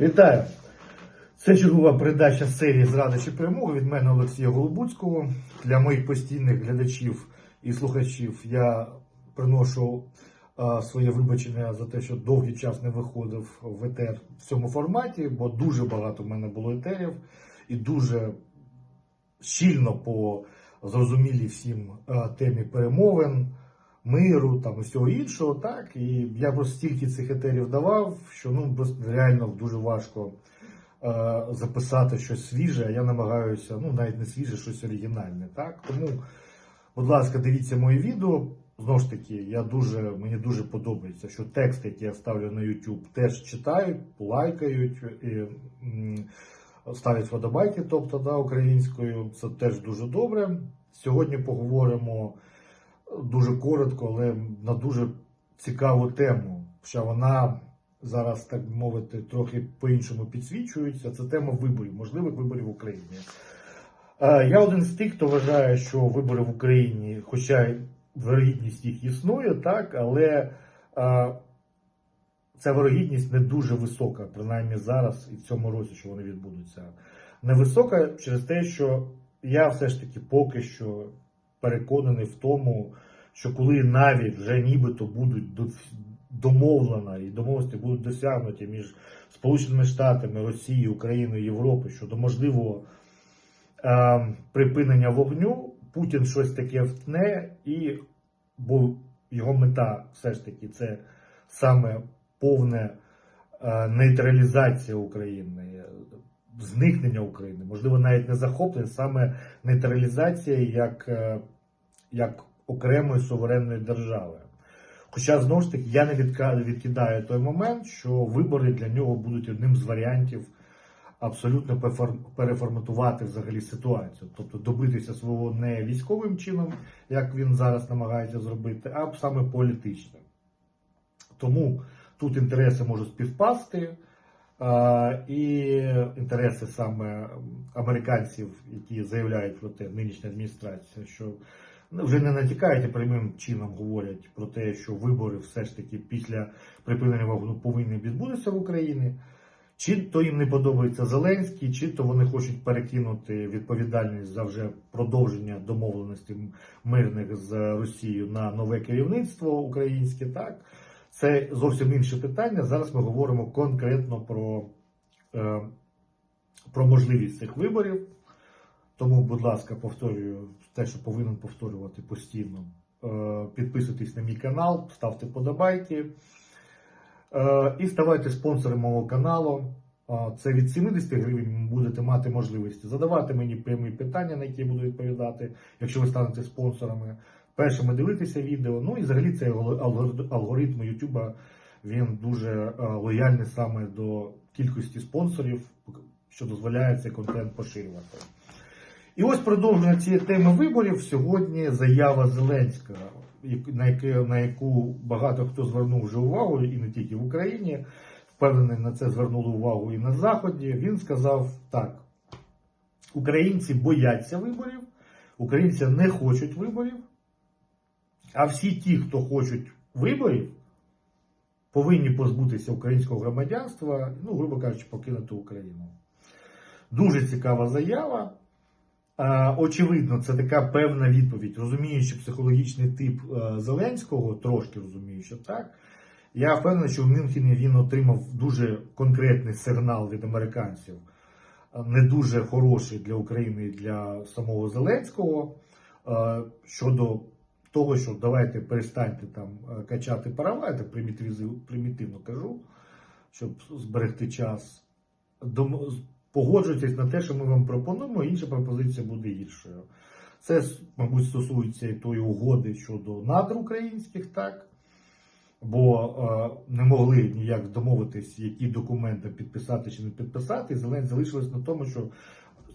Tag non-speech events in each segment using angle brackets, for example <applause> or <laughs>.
Вітаю! Це чергова передача серії «Зрада чи перемоги від мене Олексія Голубуцького. Для моїх постійних глядачів і слухачів я приношу своє вибачення за те, що довгий час не виходив в етер в цьому форматі, бо дуже багато в мене було етерів і дуже щільно по зрозумілій всім темі перемовин, миру там і всього іншого. Так і я просто стільки цих етерів давав, що ну просто реально дуже важко е, записати щось свіже. а Я намагаюся, ну навіть не свіже, щось оригінальне. Так тому, будь ласка, дивіться моє відео. Знову ж таки, я дуже мені дуже подобається, що тексти, які я ставлю на YouTube, теж читають, лайкають і ставлять вподобайки, тобто да, українською. Це теж дуже добре. Сьогодні поговоримо дуже коротко, але на дуже цікаву тему. Що вона зараз, так би мовити, трохи по-іншому підсвічується. Це тема виборів, можливих виборів в Україні. Е, Я один з тих, хто вважає, що вибори в Україні, хоча вирогідність їх існує, так, але е, ця вирогідність не дуже висока, принаймні зараз і в цьому році, що вони відбудуться. Невисока через те, що я все ж таки поки що переконаний в тому, що коли навіть вже нібито будуть домовлена і домовленості будуть досягнуті між Сполученими Штатами, Росією, Україною, Європою щодо можливого е, припинення вогню, Путін щось таке втне, і бо його мета все ж таки це саме повне е, нейтралізація України, зникнення України, можливо, навіть не захоплення, саме нейтралізація як, е, як окремої суверенної держави. Хоча знову ж таки я не відкидаю той момент, що вибори для нього будуть одним з варіантів абсолютно переформатувати взагалі ситуацію, тобто добитися свого не військовим чином, як він зараз намагається зробити, а саме політичним. Тому тут інтереси можуть співпасти, і інтереси саме американців, які заявляють про те, нинішня адміністрація, що вже не натякають і прямим чином говорять про те, що вибори все ж таки після припинення вогню повинні відбутися в Україні. Чи то їм не подобається Зеленський, чи то вони хочуть перекинути відповідальність за вже продовження домовленості мирних з Росією на нове керівництво українське. Так це зовсім інше питання. Зараз ми говоримо конкретно про, е, про можливість цих виборів. Тому, будь ласка, повторюю те, що повинен повторювати постійно. Е, Підписуйтесь на мій канал, ставте подобайки. Е, І ставайте спонсором мого каналу. Е, Це від 70 гривень будете мати можливість задавати мені прямі питання, на які я буду відповідати, якщо ви станете спонсорами. Першими дивитися відео. Ну і взагалі цей алгоритм YouTube він дуже лояльний саме до кількості спонсорів, що дозволяє цей контент поширювати. І ось продовження цієї теми виборів сьогодні заява Зеленського, на яку багато хто звернув вже увагу, і не тільки в Україні. Впевнений, на це звернули увагу і на Заході. Він сказав так: українці бояться виборів, українці не хочуть виборів, а всі ті, хто хочуть виборів, повинні позбутися українського громадянства, ну, грубо кажучи, покинути Україну. Дуже цікава заява. Е, Очевидно, це така певна відповідь, розуміючи психологічний тип е, Зеленського, трошки розуміючи так. Я впевнений, що в Мюнхені він отримав дуже конкретний сигнал від американців, е, не дуже хороший для України і для самого Зеленського щодо того, що давайте перестаньте там качати права, примітивно кажу, щоб зберегти час. Погоджуйтесь на те, що ми вам пропонуємо, інша пропозиція буде гіршою. Це, мабуть, стосується і тої угоди щодо надр українських, так? Бо е, не могли ніяк домовитись, які документи підписати чи не підписати. І залишилось на тому, що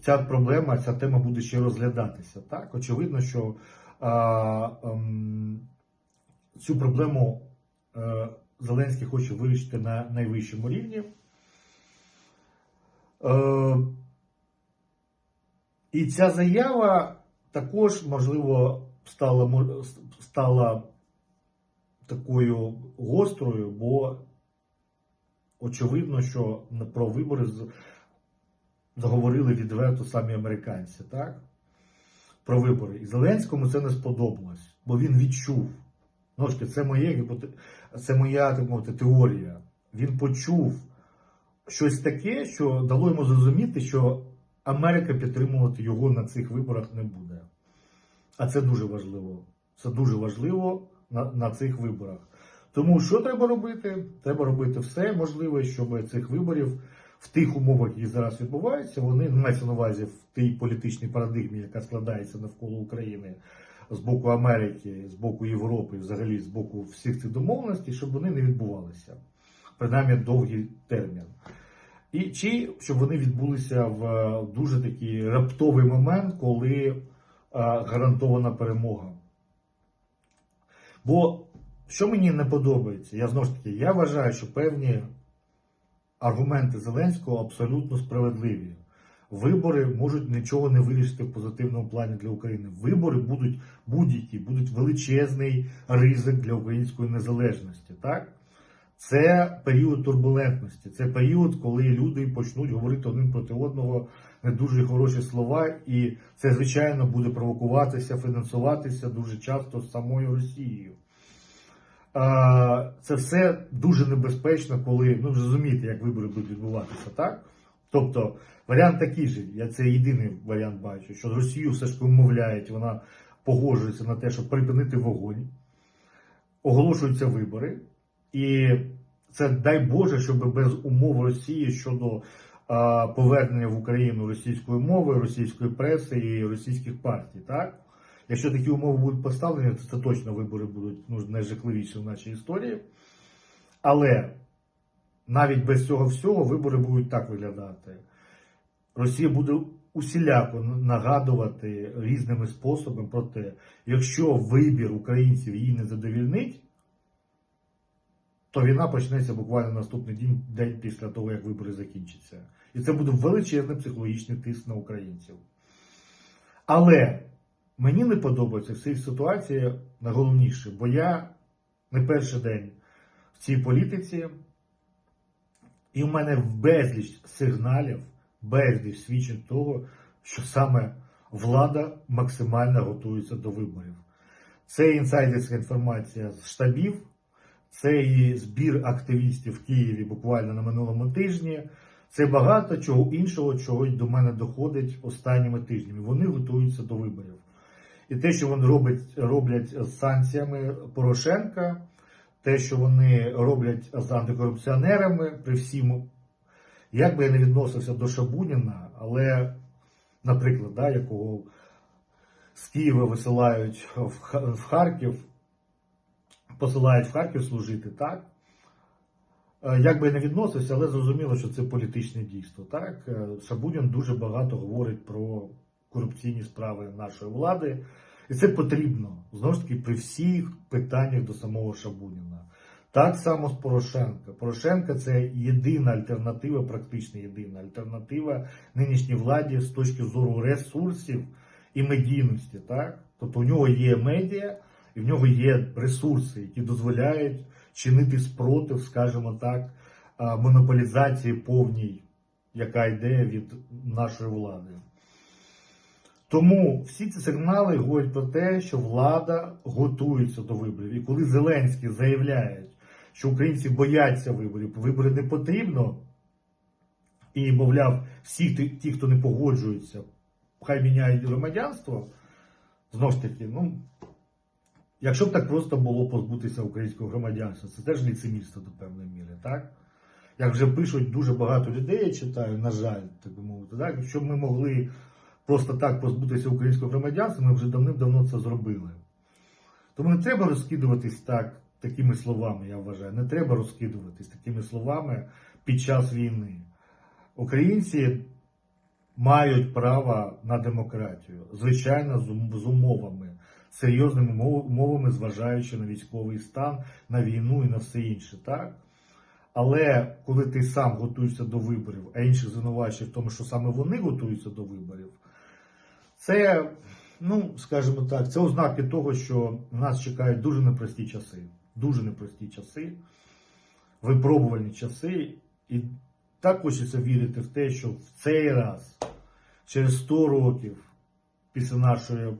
ця проблема, ця тема буде ще розглядатися. Так? Очевидно, що е, ем, цю проблему е, Зеленський хоче вирішити на найвищому рівні. Е, І ця заява також, можливо, стала, стала такою гострою, бо очевидно, що про вибори заговорили відверто самі американці, так? Про вибори. І Зеленському це не сподобалось, бо він відчув. Ну, це моє це моя так мовити, теорія. Він почув щось таке, що дало йому зрозуміти, що Америка підтримувати його на цих виборах не буде. А це дуже важливо. Це дуже важливо на, на цих виборах. Тому що треба робити? Треба робити все можливе, щоб цих виборів в тих умовах, які зараз відбуваються, вони мається на увазі в тій політичній парадигмі, яка складається навколо України з боку Америки, з боку Європи, взагалі з боку всіх цих домовленостей, щоб вони не відбувалися, принаймні довгий термін. І чи щоб вони відбулися в е, дуже такий раптовий момент, коли е, гарантована перемога. Бо що мені не подобається, я знову ж таки, я вважаю, що певні аргументи Зеленського абсолютно справедливі. Вибори можуть нічого не вирішити в позитивному плані для України. Вибори будуть будь-які, будуть величезний ризик для української незалежності. Так? Це період турбулентності, це період, коли люди почнуть говорити один проти одного не дуже хороші слова, і це, звичайно, буде провокуватися, фінансуватися дуже часто самою Росією. Це все дуже небезпечно, коли ну розумієте, як вибори будуть відбуватися, так? Тобто варіант такий же, я це єдиний варіант бачу, що Росію все ж умовляють, вона погоджується на те, щоб припинити вогонь, оголошуються вибори, і це дай Боже, щоб без умов Росії щодо а, повернення в Україну російської мови, російської преси і російських партій, так? Якщо такі умови будуть поставлені, то це точно вибори будуть ну, найжахливіші в нашій історії. Але навіть без цього всього вибори будуть так виглядати. Росія буде усіляко нагадувати різними способами про те, якщо вибір українців її не задовільнить, то війна почнеться буквально наступний день, день після того, як вибори закінчаться. І це буде величезний психологічний тиск на українців. Але мені не подобається в цій ситуації найголовніше, бо я не перший день в цій політиці, і в мене безліч сигналів, безліч свідчень того, що саме влада максимально готується до виборів. Це інсайдерська інформація з штабів, це і збір активістів в Києві буквально на минулому тижні. Це багато чого іншого, чого до мене доходить останніми тижнями. Вони готуються до виборів. І те, що вони роблять, роблять з санкціями Порошенка, те, що вони роблять з антикорупціонерами, при всім, як би я не відносився до Шабуніна, але, наприклад, да, якого з Києва висилають в Харків, посилають в Харків служити, так? Е, Як би не відносився, але зрозуміло, що це політичне дійство. Так? Е, Шабунін дуже багато говорить про корупційні справи нашої влади. І це потрібно знову ж таки при всіх питаннях до самого Шабуніна. Так само з Порошенка. Порошенка це єдина альтернатива, практично єдина альтернатива нинішній владі з точки зору ресурсів і медійності. Так? Тобто у нього є медіа і в нього є ресурси, які дозволяють чинити спротив, скажімо так, монополізації повній, яка йде від нашої влади. Тому всі ці сигнали говорять про те, що влада готується до виборів. І коли Зеленський заявляє, що українці бояться виборів, вибори не потрібно, і, мовляв, всі ті, хто не погоджується, хай міняють громадянство, знову ж таки, ну, якщо б так просто було позбутися українського громадянства, це теж ліцемірство до певної міри, так? Як вже пишуть дуже багато людей, я читаю, на жаль, так би мовити, так? Якщо б ми могли просто так позбутися українського громадянства, ми вже давним-давно це зробили. Тому не треба розкидуватись так, такими словами, я вважаю. Не треба розкидуватись такими словами під час війни. Українці мають право на демократію, звичайно, з умовами, серйозними мов- умовами, зважаючи на військовий стан, на війну і на все інше, так? Але коли ти сам готуєшся до виборів, а інших звинувачуєш в тому, що саме вони готуються до виборів, це, ну, скажімо так, це ознаки того, що нас чекають дуже непрості часи. Дуже непрості часи, випробувальні часи. І так хочеться вірити в те, що в цей раз, через 100 років, після нашої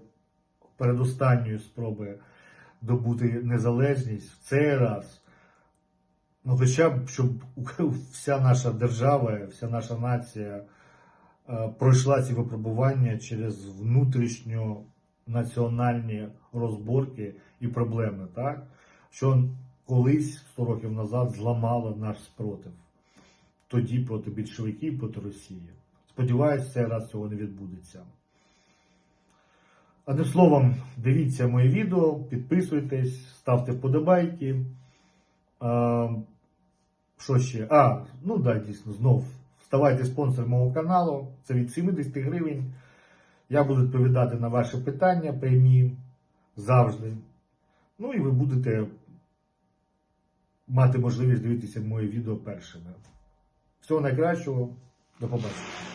передостанньої спроби добути незалежність, в цей раз, ну хоча б, щоб <laughs> вся наша держава, вся наша нація е, пройшла ці випробування через внутрішньо національні розборки і проблеми, так? що колись 100 років назад зламало наш спротив. Тоді проти більшовиків, проти Росії. Сподіваюсь, цей раз цього не відбудеться. Одним словом, дивіться моє відео, підписуйтесь, ставте вподобайки. А, що ще? А, ну да, дійсно, знов. Ставайте спонсором мого каналу. Це від 70 гривень. Я буду відповідати на ваші питання прямі завжди. Ну і ви будете мати можливість дивитися моє відео першими. Всього найкращого, до побачення.